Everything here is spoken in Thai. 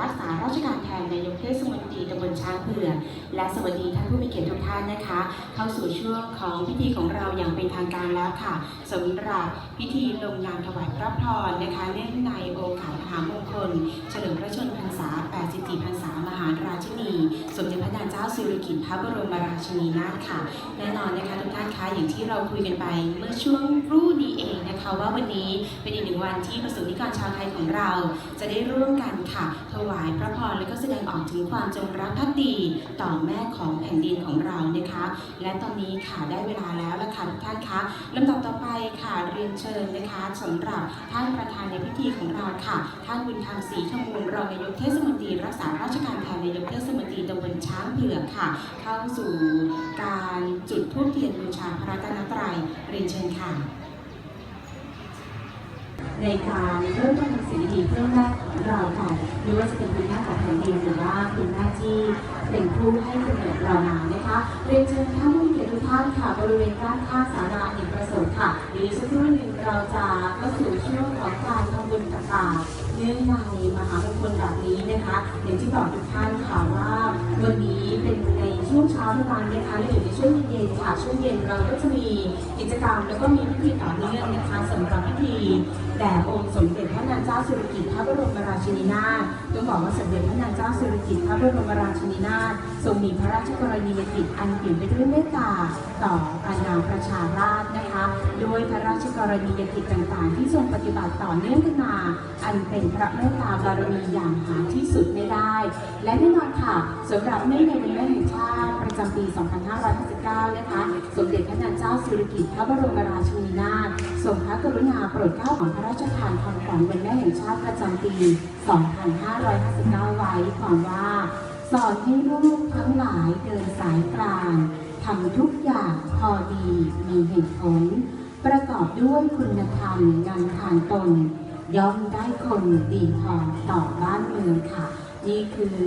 รักษาราชการแทนนายกเทศมนตรีตำบลช้างเผือกและสวัสดีท่านผู้มีเกียรติทุกท่านนะคะ เข้าสู่ช่วงของพิธีของเราอย่างเป็นทางการแล้วค่ะสำหรับพิธีลงนามถวายพระพรนะคะเนื่องในโอกาสมหามงคล เฉลิมพระชนมพรรษา 84 พรรษา สิริกิติ์พระบรมราชินีนาถค่ะ แน่นอนนะคะทุกท่านคะอย่างที่เราคุยกันไปเมื่อช่วงรู่นี้เองนะคะว่าวันนี้เป็นอีกหนึ่งวันที่ประสบนิกรชาวไทยของเรา จะได้ร่วมกันค่ะ ถวายพระพรและก็แสดงออกถึงความจงรักภักดีต่อแม่ของแผ่นดินของเรานะคะ และตอนนี้ค่ะได้เวลาแล้วละค่ะทุกท่านคะลำดับต่อไปค่ะเรียนเชิญนะคะสำหรับท่านประธานในพิธีของเราค่ะ ท่านบุญธรรมศรีชมูลรองนายกเทศมนตรีรักษาราชการแทนนายก เผือกค่ะ เข้าสู่การจุดธูปเทียนบูชาพระรัตนตรัยเรียนเชิญค่ะ ในการเริ่มต้นสิ่งดีเพื่อแม่ของเราค่ะไม่ว่าจะเป็นคุณแม่ของแผ่นดินหรือว่าคุณแม่ที่เป็นผู้ให้กำเนิดเรามานะคะเรียนเชิญท่านผู้มีเกียรติทุกท่านค่ะบริเวณด้านข้างศาลาเอกประสงค์ค่ะเดี๋ยวอีกสักครู่หนึ่งเราจะเข้าสู่ช่วงของการทำบุญต่างๆเนื่องในมหามงคลแบบนี้นะคะอย่างที่บอกทุกท่านค่ะ ท่านั้นนะคะและอยู่ในช่วงเย็นค่ะ ช่วงเย็นเราก็จะมีกิจกรรม แล้วก็มีพิธีต่อเนื่องนะคะสำหรับพิธีแด่องค์สมเด็จพระนางเจ้าสุริกิติ์พระบรมราชินีนาถต้องบอกว่าสมเด็จพระนางเจ้าสุริกิติ์พระบรมราชินีนาถทรงมีพระราชกรณียกิจอันเปี่ยมไปด้วยเมตตาต่ออาณาประชาราชนะคะ โดยพระราชกรณียกิจต่างๆ ที่ทรงปฏิบัติต่อเนื่องกันมา อันเป็นพระเมตตาบารมีอย่างหาที่สุดไม่ได้ และแน่นอนค่ะสำหรับเนื่องในวันแม่แห่งชาติประจำปี 2559 นะคะ สมเด็จพระนางเจ้าสิริกิติ์พระบรมราชินีนาถทรงพระกรุณาโปรดเกล้าของพระราชทานคำขวัญวันแม่แห่งชาติประจำปี 2559 ไว้ความว่าสอนให้ลูกทั้งหลายเดินสายกลางทำทุกอย่างพอดีมีเหตุผล ประกอบด้วยคุณธรรมนำทางตนย่อมได้คนดีพอต่อบ้านเมืองค่ะ นี่คือ